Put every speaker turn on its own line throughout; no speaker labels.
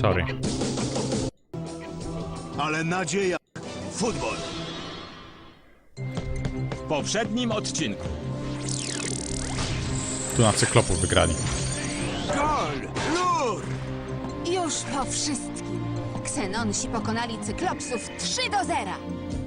Sorry.
Ale nadzieja. Futbol.
W poprzednim odcinku.
Tu na cyklopów wygrali.
Gol! Lur!
Już po wszystkim. Ksenonsi pokonali cyklopsów 3 do 0.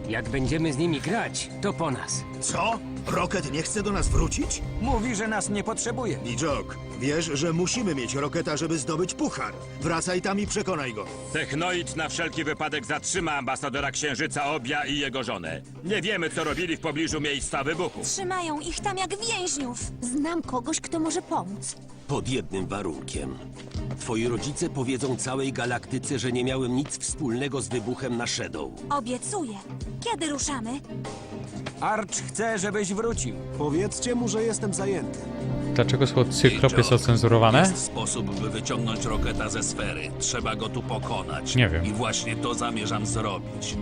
Jak będziemy z nimi grać, to po nas.
Co? Rocket nie chce do nas wrócić?
Mówi, że nas nie potrzebuje.
Nijok, wiesz, że musimy mieć Roketa, żeby zdobyć puchar. Wracaj tam i przekonaj go.
Technoid na wszelki wypadek zatrzyma ambasadora Księżyca Obia i jego żonę. Nie wiemy, co robili w pobliżu miejsca wybuchu.
Trzymają ich tam jak więźniów. Znam kogoś, kto może pomóc.
Pod jednym warunkiem. Twoi rodzice powiedzą całej galaktyce, że nie miałem nic wspólnego z wybuchem na Shadow.
Obiecuję. Kiedy ruszamy?
Arch chce, żebyś wrócił.
Powiedzcie mu, że jestem zajęty.
Dlaczego słowo cyklop jest ocenzurowane?
Jest sposób, by wyciągnąć Roketa ze sfery. Trzeba go tu pokonać.
Nie wiem.
I właśnie to zamierzam zrobić.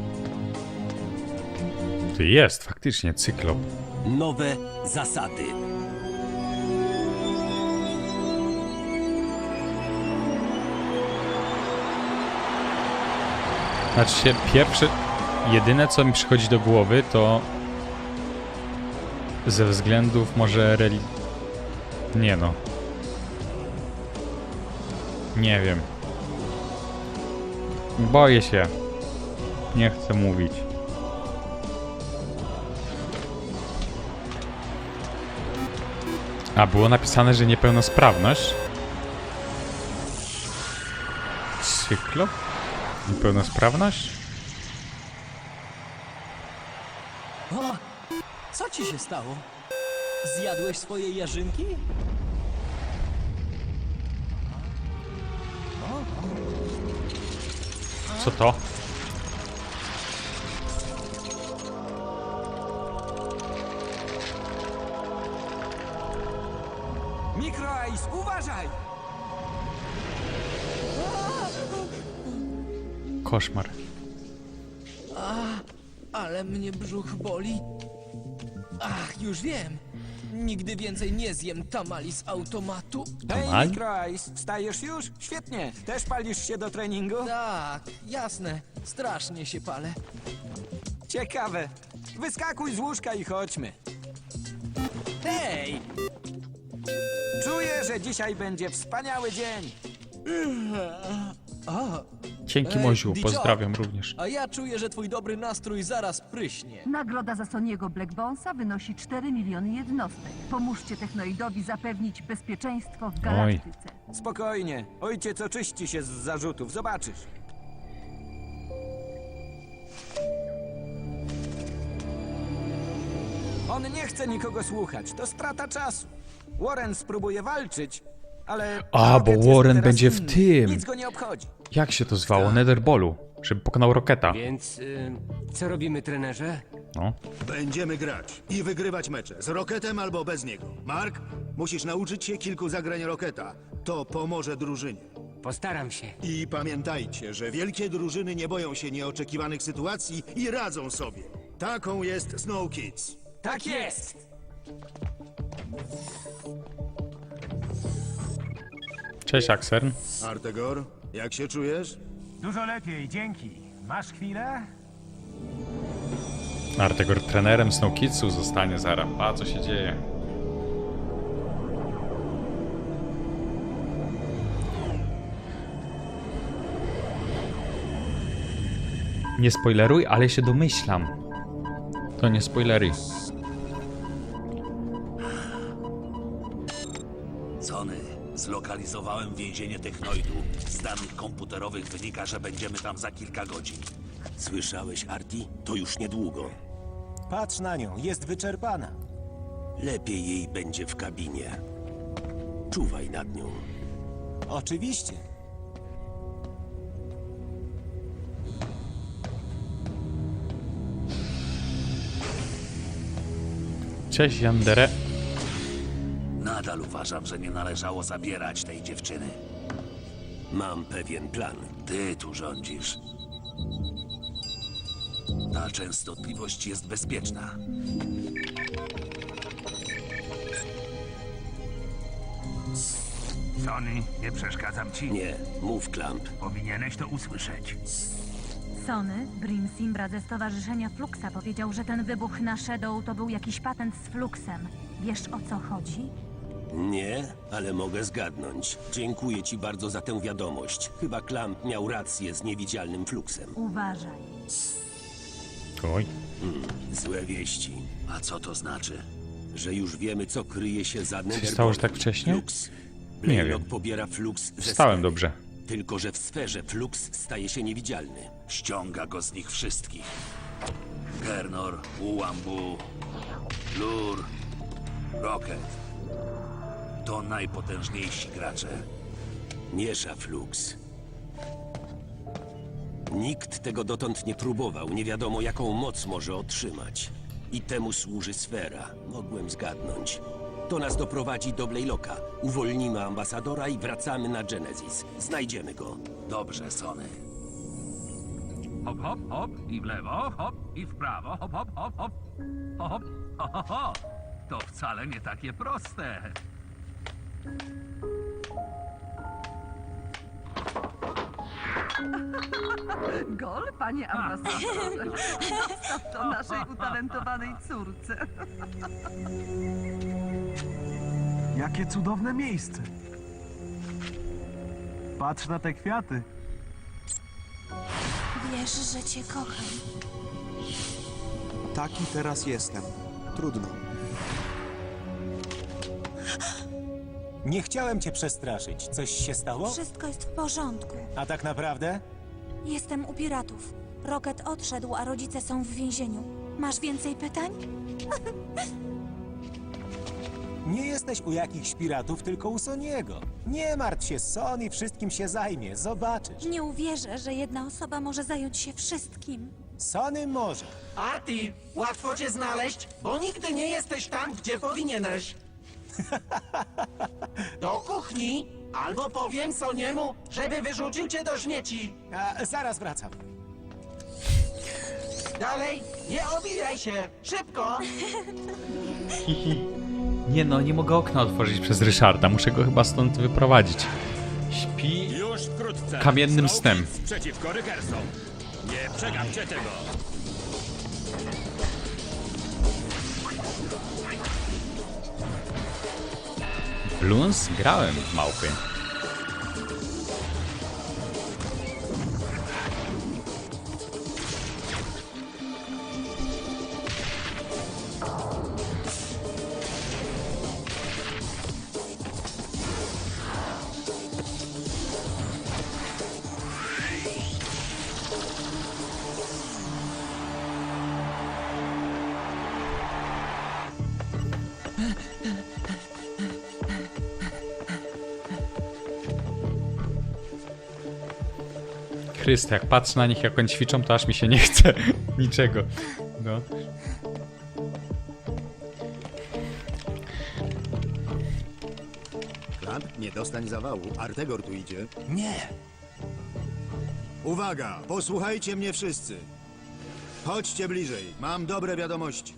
Ty jest, faktycznie, cyklop.
Nowe zasady.
Znaczy się, pierwsze, jedyne co mi przychodzi do głowy to ze względów może reli... Nie no. Nie wiem. Boję się. Nie chcę mówić. A, było napisane, że niepełnosprawność? Cyklop? Niepełnosprawność?
O, co ci się stało? Zjadłeś swoje jarzynki?
Co to?
Micro Ice, uważaj!
Koszmar.
Ale mnie brzuch boli. Ach, już wiem. Nigdy więcej nie zjem tamali z automatu.
Hej,
Tamali?
Micro Ice, wstajesz już? Świetnie. Też palisz się do treningu?
Tak, jasne. Strasznie się palę.
Ciekawe. Wyskakuj z łóżka i chodźmy.
Hej!
Czuję, że dzisiaj będzie wspaniały dzień.
Dzięki
Ej,
Moziu,
Dicio!
pozdrawiam również.
A ja czuję, że twój dobry nastrój zaraz pryśnie.
Nagroda za Soniego Blackbonesa wynosi 4 miliony jednostek. Pomóżcie Technoidowi zapewnić bezpieczeństwo w galaktyce.
Spokojnie. Ojciec oczyści się z zarzutów. Zobaczysz. On nie chce nikogo słuchać. To strata czasu. Warren spróbuje walczyć, ale...
A, bo
Rocket jest
Warren
teraz
będzie w
inny.
tym.
Nic go nie obchodzi.
Jak się to zwało? Netherballu. Żeby pokonał Roketa.
Więc y, co robimy, trenerze?
No.
Będziemy grać i wygrywać mecze z Roketem albo bez niego. Mark, musisz nauczyć się kilku zagrań Roketa. To pomoże drużynie.
Postaram się.
I pamiętajcie, że wielkie drużyny nie boją się nieoczekiwanych sytuacji i radzą sobie. Taką jest Snow Kids.
Tak jest!
Cześć, Axern.
Artegor, jak się czujesz?
Dużo lepiej, dzięki. Masz chwilę?
Artegor trenerem Snow Kidsu zostanie zaraz. A, co się dzieje? Nie spoileruj, ale się domyślam. To nie spoileruj.
Sony, zlokalizowałem więzienie Technoidu. Z danych komputerowych wynika, że będziemy tam za kilka godzin.
Słyszałeś, Arti? To już niedługo.
Patrz na nią, jest wyczerpana.
Lepiej jej będzie w kabinie. Czuwaj nad nią.
Oczywiście.
Cześć, Yandere.
Nadal uważam, że nie należało zabierać tej dziewczyny.
Mam pewien plan.
Ty tu rządzisz. Ta częstotliwość jest bezpieczna.
Sony, nie przeszkadzam ci.
Nie, mów Klamp.
Powinieneś to usłyszeć.
Sony, Brim Simbra ze Stowarzyszenia Fluxa powiedział, że ten wybuch na Shadow to był jakiś patent z Fluxem. Wiesz o co chodzi?
Nie, ale mogę zgadnąć. Dziękuję ci bardzo za tę wiadomość. Chyba Klamp miał rację z niewidzialnym fluksem.
Uważaj.
Oj.
Złe wieści,
A co to znaczy?
że już wiemy, co kryje się za Netherborn.
stało, że tak wcześnie?
Flux.
Nie
Blaylock
wiem.
pobiera fluks ze
Wstałem
sfery.
dobrze.
Tylko, że w sferze fluks staje się niewidzialny.
Ściąga go z nich wszystkich. Gernor, Ułambu, Lur, Rocket. To najpotężniejsi gracze.
Miesza fluks. Nikt tego dotąd nie próbował. Nie wiadomo, jaką moc może otrzymać. I temu służy sfera. Mogłem zgadnąć. To nas doprowadzi do Blaylocka. Uwolnimy ambasadora i wracamy na Genesis. Znajdziemy go.
Dobrze, Sony.
Hop, hop, hop i w lewo, hop i w prawo, hop, hop, hop, hop. Hop, ho, ho, ho. To wcale nie takie proste.
Gol, panie ambasadorze. Zostaw to naszej utalentowanej córce.
Jakie cudowne miejsce. Patrz na te kwiaty.
Wiesz, że cię kocham.
Taki teraz jestem. Trudno.
Nie chciałem cię przestraszyć. Coś się stało?
Wszystko jest w porządku.
A tak naprawdę?
Jestem u piratów. Rocket odszedł, a rodzice są w więzieniu. Masz więcej pytań?
Nie jesteś u jakichś piratów, tylko u Soniego. Nie martw się, Sony wszystkim się zajmie. Zobaczysz.
Nie uwierzę, że jedna osoba może zająć się wszystkim.
Sony może.
Arti, łatwo cię znaleźć, bo nigdy nie jesteś tam, gdzie powinieneś. Do kuchni, albo powiem Soniemu, żeby wyrzucił cię do śmieci.
A, zaraz wracam.
Dalej, nie obijaj się, szybko!
Nie no, nie mogę okna otworzyć przez Ryszarda. Muszę go chyba stąd wyprowadzić. Śpi
Już wkrótce.
Kamiennym snem.
Kids Przeciwko Rygersom. Nie przegapcie tego.
Bloons? Grałem w małpy. Chryste, jak patrzę na nich, jak oni ćwiczą, to aż mi się nie chce niczego. No.
Klamp, nie dostań zawału. Artegor tu idzie.
Nie.
Uwaga, posłuchajcie mnie wszyscy. Chodźcie bliżej, mam dobre wiadomości.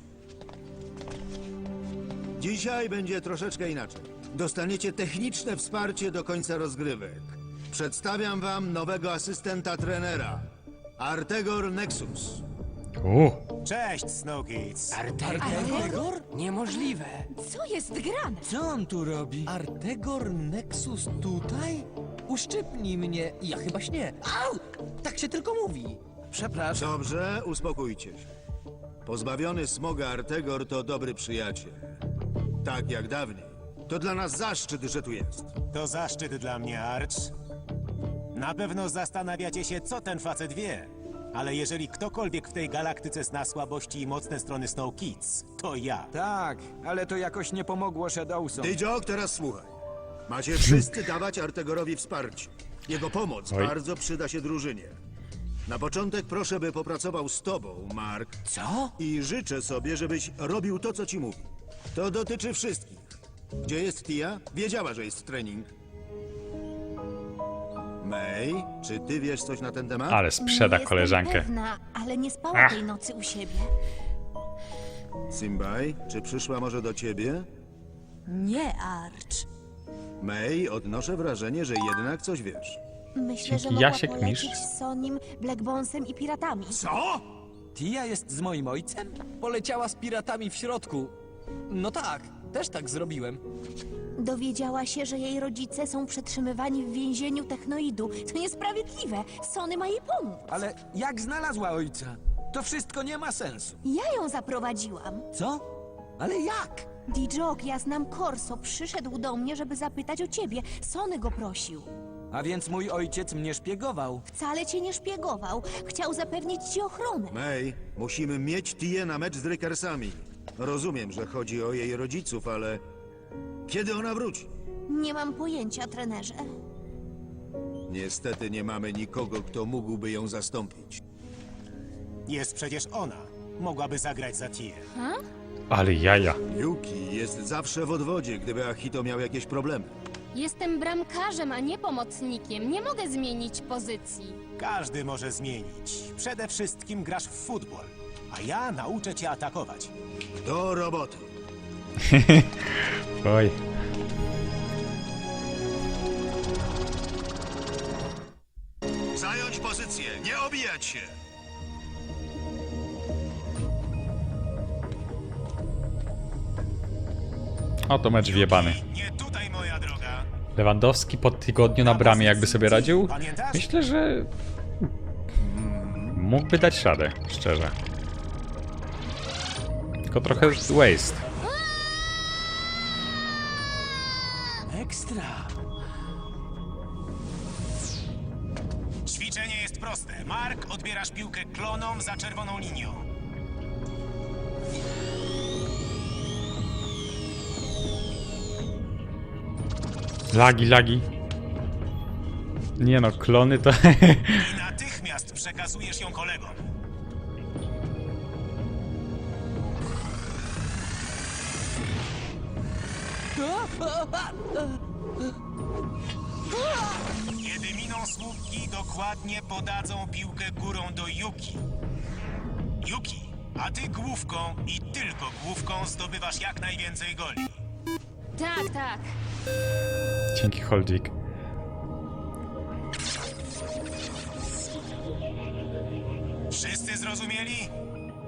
Dzisiaj będzie troszeczkę inaczej. Dostaniecie techniczne wsparcie do końca rozgrywek. Przedstawiam wam nowego asystenta trenera. Artegor Nexus.
U,
Cześć, Snow Kids.
Artegor? Niemożliwe.
Co jest grane?
Co on tu robi? Artegor Nexus tutaj? Uszczypnij mnie. Ja chyba śnię. Au! Tak się tylko mówi. Przepraszam.
Dobrze, uspokójcie się. Pozbawiony smoga Artegor to dobry przyjaciel. Tak jak dawniej. To dla nas zaszczyt, że tu jest.
To zaszczyt dla mnie, Arch. Na pewno zastanawiacie się, co ten facet wie. Ale jeżeli ktokolwiek w tej galaktyce zna słabości i mocne strony Snow Kids, to ja.
Tak, ale to jakoś nie pomogło Shadowsom.
Dydziok, teraz słuchaj. Macie wszyscy dawać Artegorowi wsparcie. Jego pomoc
Oj.
bardzo przyda się drużynie. Na początek proszę, by popracował z tobą, Mark.
Co?
I życzę sobie, żebyś robił to, co ci mówi. To dotyczy wszystkich. Gdzie jest Tia? Wiedziała, że jest trening. May, czy ty wiesz coś na ten temat?
ale sprzeda koleżankę.
pewna, ale nie spała
Ach.
tej nocy u siebie.
Simbaj, czy przyszła może do ciebie?
Nie, Arch.
May, odnoszę wrażenie, że jednak coś wiesz.
Myślę, że mogła
Jasiek
polecieć
Misz.
z Sonim, Blackbonesem i piratami.
Co? Tia jest z moim ojcem?
Poleciała z piratami w środku. No tak, też tak zrobiłem.
Dowiedziała się, że jej rodzice są przetrzymywani w więzieniu technoidu. To niesprawiedliwe. Sony ma jej pomóc.
Ale jak znalazła ojca? To wszystko nie ma sensu.
Ja ją zaprowadziłam.
Co? Ale jak?
Dijok, ja znam Corso, przyszedł do mnie, żeby zapytać o ciebie. Sony go prosił.
A więc mój ojciec mnie szpiegował.
Wcale cię nie szpiegował. Chciał zapewnić ci ochronę.
May, musimy mieć Tię na mecz z Rickersami. Rozumiem, że chodzi o jej rodziców, ale... Kiedy ona wróci?
Nie mam pojęcia, trenerze.
Niestety nie mamy nikogo, kto mógłby ją zastąpić.
Jest przecież ona. Mogłaby zagrać za Tię.
Ale jaja.
Yuki jest zawsze w odwodzie, gdyby Achito miał jakieś problemy.
Jestem bramkarzem, a nie pomocnikiem. Nie mogę zmienić pozycji.
Każdy może zmienić. Przede wszystkim grasz w futbol. A ja nauczę cię atakować.
Do roboty.
Oj.
Zająć pozycję, nie obijać się!
Oto mecz wjebany.
Nie tutaj, moja droga.
Lewandowski po tygodniu na bramie jakby sobie radził? Myślę, że mógłby dać radę, szczerze. Tylko trochę waste.
Piłkę klonom za czerwoną linią.
Lagi, lagi. Nie no, klony to...
I natychmiast przekazujesz ją kolegom. Słupki, dokładnie podadzą piłkę górą do Yuki. Yuki, a ty główką i tylko główką zdobywasz jak najwięcej goli.
Tak, tak.
Dzięki Holdzik.
Wszyscy zrozumieli?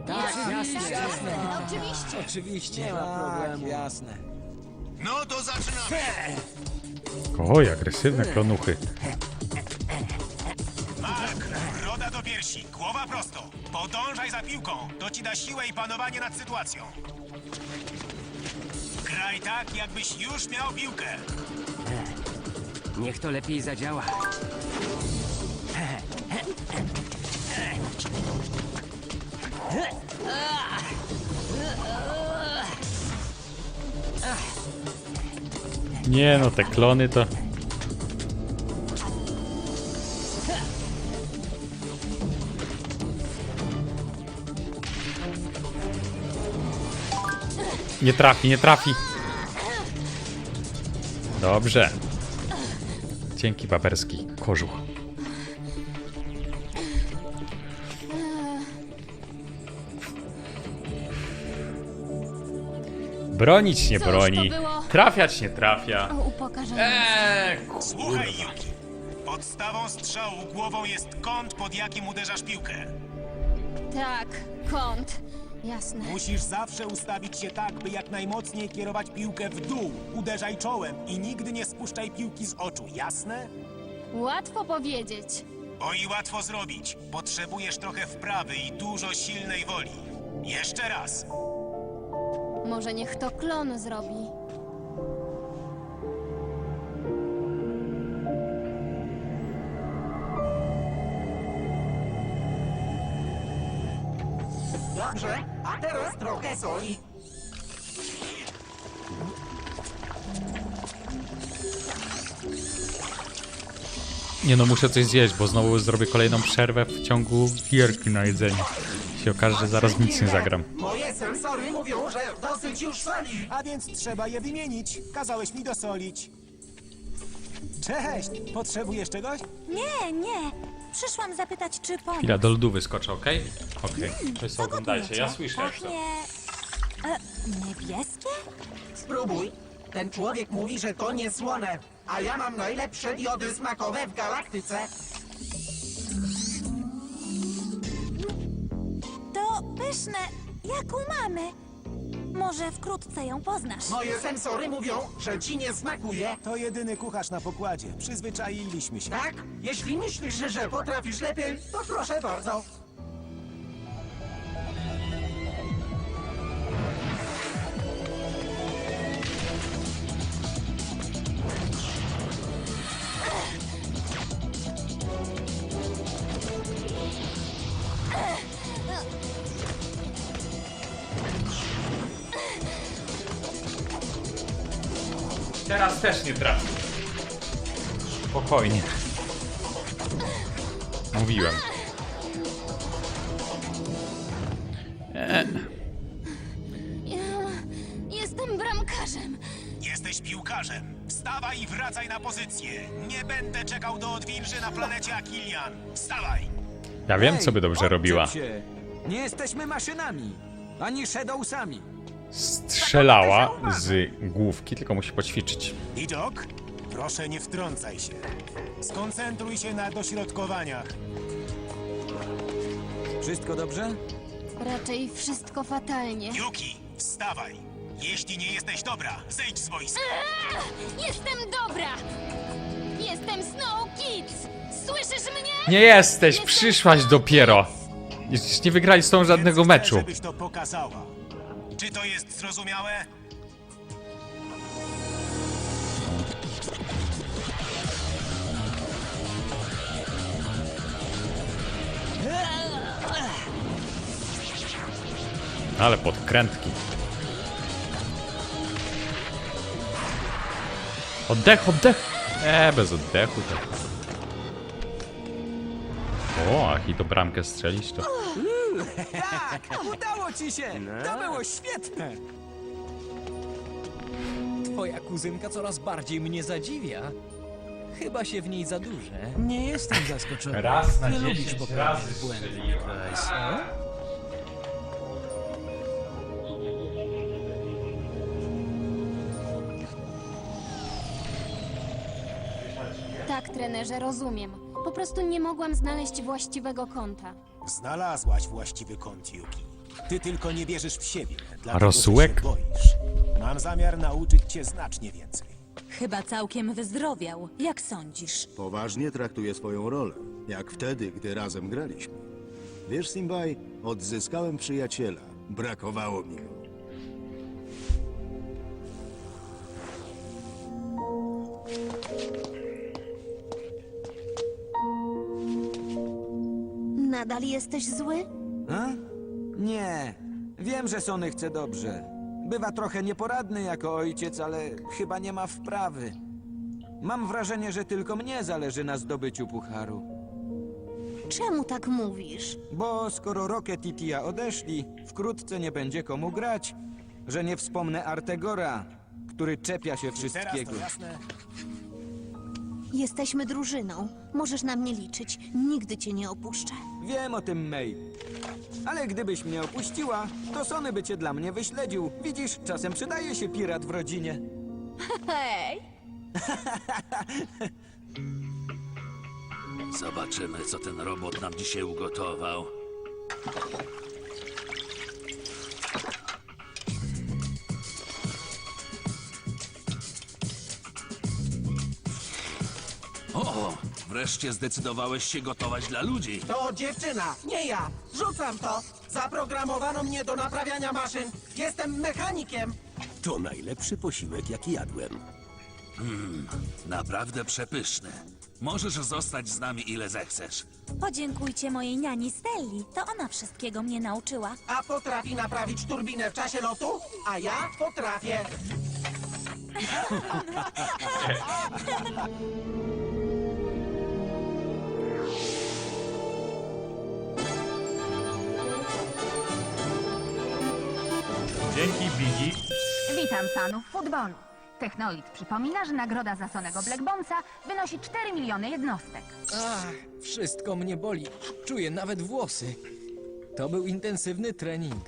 Tak, jasne, jasne.
No, oczywiście.
Oczywiście.
Nie ma
Tak,
problemu. Jasne.
No to zaczynamy!
Oj, agresywne klonuchy.
Piersi, głowa prosto. Podążaj za piłką, to ci da siłę i panowanie nad sytuacją. Graj tak, jakbyś już miał piłkę.
Niech to lepiej zadziała.
Nie no, te klony to... Nie trafi, nie trafi. Dobrze. Dzięki paperski kożuch. Bronić nie
Cóż to
broni.
było?
Trafiać nie trafia.
O.
Eee,
Słuchaj, Yuki. Podstawą strzału głową jest kąt, pod jakim uderzasz piłkę.
Tak, kąt. Jasne.
Musisz zawsze ustawić się tak, by jak najmocniej kierować piłkę w dół. Uderzaj czołem i nigdy nie spuszczaj piłki z oczu, jasne?
Łatwo powiedzieć.
O i łatwo zrobić. Potrzebujesz trochę wprawy i dużo silnej woli. Jeszcze raz.
Może niech to klon zrobi.
Dobrze, a teraz trochę soli.
Nie no, muszę coś zjeść, bo znowu zrobię kolejną przerwę w ciągu gierki na jedzenie. Się okaże, że zaraz nic nie zagram.
Moje sensory mówią, że dosyć już soli.
A więc trzeba je wymienić. Kazałeś mi dosolić. Cześć! Potrzebujesz czegoś?
Nie, nie. Przyszłam zapytać, czy pomóc.
Chwila, do lodu wyskoczę, okej? Okej, to sobie oglądajcie, ja słyszę jak to.
Pachnie... E, niebieskie?
Spróbuj.
Ten człowiek mówi, że to nie słone, a ja mam najlepsze diody smakowe w galaktyce.
To pyszne, jak u mamy. Może wkrótce ją poznasz.
Moje sensory mówią, że ci nie smakuje.
To jedyny kucharz na pokładzie. Przyzwyczailiśmy się.
Tak? Jeśli myślisz, że potrafisz lepiej, to proszę bardzo.
Też nie trafi. Spokojnie. Mówiłem.
Ja jestem bramkarzem.
Jesteś piłkarzem. Wstawaj i wracaj na pozycję. Nie będę czekał do odwilży na planecie Akilian. Wstawaj!
ja wiem, co by dobrze robiła.
Się. Nie jesteśmy maszynami, ani Shadowsami.
Strzelała z główki, tylko musi poćwiczyć.
Widok? Proszę nie wtrącaj się. Skoncentruj się na dośrodkowaniach.
Wszystko dobrze?
Raczej wszystko fatalnie.
Yuki, wstawaj! Jeśli nie jesteś dobra, zejdź z boiska.
Eee, Jestem dobra! Jestem Snow Kids! Słyszysz mnie?
Nie jesteś, przyszłaś dopiero. Jeszcze nie wygrali z tą żadnego
Więc chcę,
meczu.
żebyś to pokazała. Czy to jest zrozumiałe?
Ale podkrętki. Oddech, oddech. E, bez oddechu. Tak. O, jak i to bramkę strzelić, to...
Tak, udało ci się! To było świetne!
Twoja kuzynka coraz bardziej mnie zadziwia. Chyba się w niej zadurzę.
Nie jestem zaskoczony.
Raz na
nie lubisz
10
popełniać
razy.
Price.
Tak, trenerze, rozumiem. Po prostu nie mogłam znaleźć właściwego kąta.
Znalazłaś właściwy kąt, Yuki. Ty tylko nie wierzysz w siebie, dlatego że się boisz. Mam zamiar nauczyć cię znacznie więcej.
Chyba całkiem wyzdrowiał. Jak sądzisz?
Poważnie traktuje swoją rolę, jak wtedy, gdy razem graliśmy. Wiesz, Simbaj, odzyskałem przyjaciela. Brakowało mi go.
Nadal jesteś zły?
A? Nie. Wiem, że Sony chce dobrze. Bywa trochę nieporadny jako ojciec, ale chyba nie ma wprawy. Mam wrażenie, że tylko mnie zależy na zdobyciu pucharu.
Czemu tak mówisz?
Bo skoro Rocket i Tia odeszli, wkrótce nie będzie komu grać. Że nie wspomnę Artegora, który czepia się
Teraz
wszystkiego.
to jasne?
Jesteśmy drużyną. Możesz na mnie liczyć. Nigdy cię nie opuszczę.
Wiem o tym, May. Ale gdybyś mnie opuściła, to Sony by cię dla mnie wyśledził. Widzisz, czasem przydaje się pirat w rodzinie.
Hej!
Zobaczymy, co ten robot nam dzisiaj ugotował. Wreszcie zdecydowałeś się gotować dla ludzi.
To dziewczyna, nie ja. Rzucam to. Zaprogramowano mnie do naprawiania maszyn. Jestem mechanikiem.
To najlepszy posiłek, jaki jadłem.
Hmm, naprawdę przepyszny. Możesz zostać z nami ile zechcesz.
Podziękujcie mojej niani Stelli. To ona wszystkiego mnie nauczyła.
A potrafi naprawić turbinę w czasie lotu? A ja potrafię.
Dzięki, Biggie.
Witam fanów futbolu. Technoid przypomina, że nagroda za Sonego Black Bombsa wynosi 4 miliony jednostek.
Ach, wszystko mnie boli. Czuję nawet włosy. To był intensywny trening.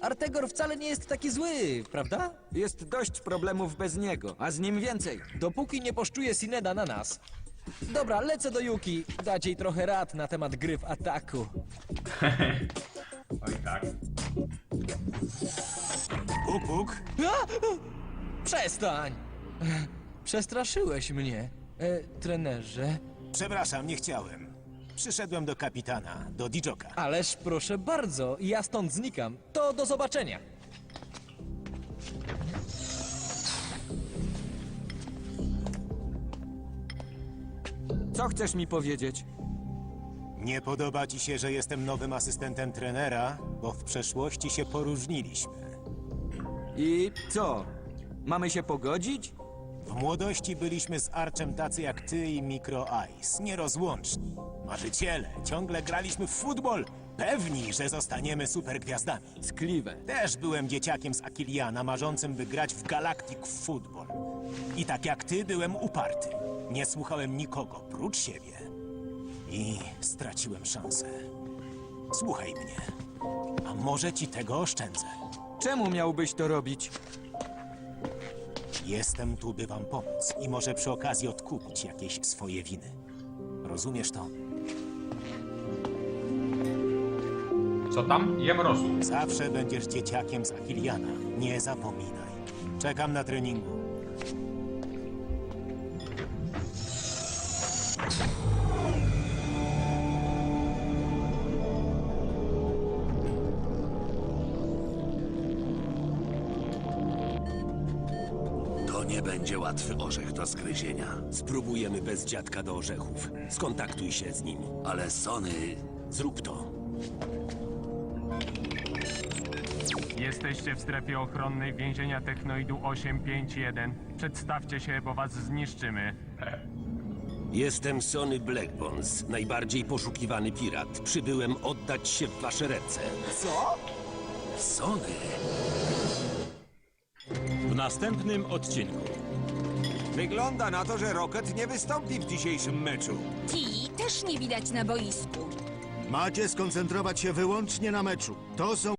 Artegor wcale nie jest taki zły, prawda?
Jest dość problemów bez niego, a z nim więcej.
Dopóki nie poszczuje Sineda na nas. Dobra, lecę do Yuki. Dać jej trochę rad na temat gry w ataku.
Oj tak.
Puk, puk.
A! Przestań! Przestraszyłeś mnie, e, trenerze.
Przepraszam, nie chciałem. Przyszedłem do kapitana, do Dijoka.
Ależ proszę bardzo, ja stąd znikam. To do zobaczenia.
Co chcesz mi powiedzieć?
Nie podoba ci się, że jestem nowym asystentem trenera, bo w przeszłości się poróżniliśmy.
I co? Mamy się pogodzić?
W młodości byliśmy z Archem tacy jak ty i Micro Ice, nierozłączni. Marzyciele, ciągle graliśmy w futbol, pewni, że zostaniemy supergwiazdami.
Skliwe.
Też byłem dzieciakiem z Akiliana, marzącym by grać w Galactic Football. I tak jak ty, byłem uparty. Nie słuchałem nikogo, prócz siebie. I straciłem szansę. Słuchaj mnie. A może ci tego oszczędzę?
Czemu miałbyś to robić?
Jestem tu, by wam pomóc i może przy okazji odkupić jakieś swoje winy. Rozumiesz to?
Co tam? Jem rosół.
Zawsze będziesz dzieciakiem z Akiliana. Nie zapominaj. Czekam na treningu.
Nie będzie łatwy orzech do zgryzienia.
Spróbujemy bez dziadka do orzechów. Skontaktuj się z nim.
Ale Sony...
Zrób to.
Jesteście w strefie ochronnej więzienia Technoidu 851. Przedstawcie się, bo was zniszczymy.
Jestem Sony Blackbones, najbardziej poszukiwany pirat. Przybyłem oddać się w wasze ręce.
Co?
Sony...
W następnym odcinku.
Wygląda na to, że Rocket nie wystąpi w dzisiejszym meczu.
Ti też nie widać na boisku.
Macie skoncentrować się wyłącznie na meczu. To są